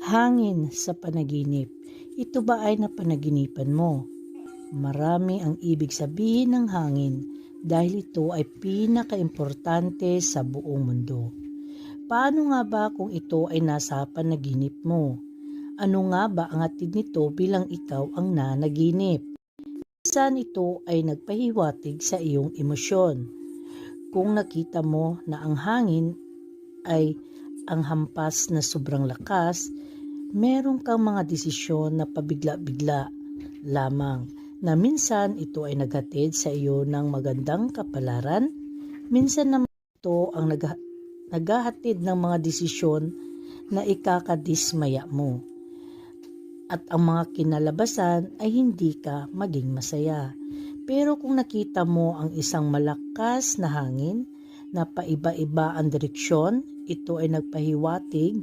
Hangin sa panaginip. Ito ba ay napanaginipan mo? Marami ang ibig sabihin ng hangin dahil ito ay pinakaimportante sa buong mundo. Paano nga ba kung ito ay nasa panaginip mo? Ano nga ba ang atid nito bilang ikaw ang nanaginip? Saan ito ay nagpahiwatig sa iyong emosyon? Kung nakita mo na ang hangin ay ang hampas na sobrang lakas, meron kang mga desisyon na pabigla-bigla lamang na minsan ito ay naghatid sa iyo ng magandang kapalaran, minsan naman ito ang nag- naghahatid ng mga desisyon na ikakadismaya mo. At ang mga kinalabasan ay hindi ka maging masaya. Pero kung nakita mo ang isang malakas na hangin na paiba-iba ang direksyon, ito ay nagpahiwatig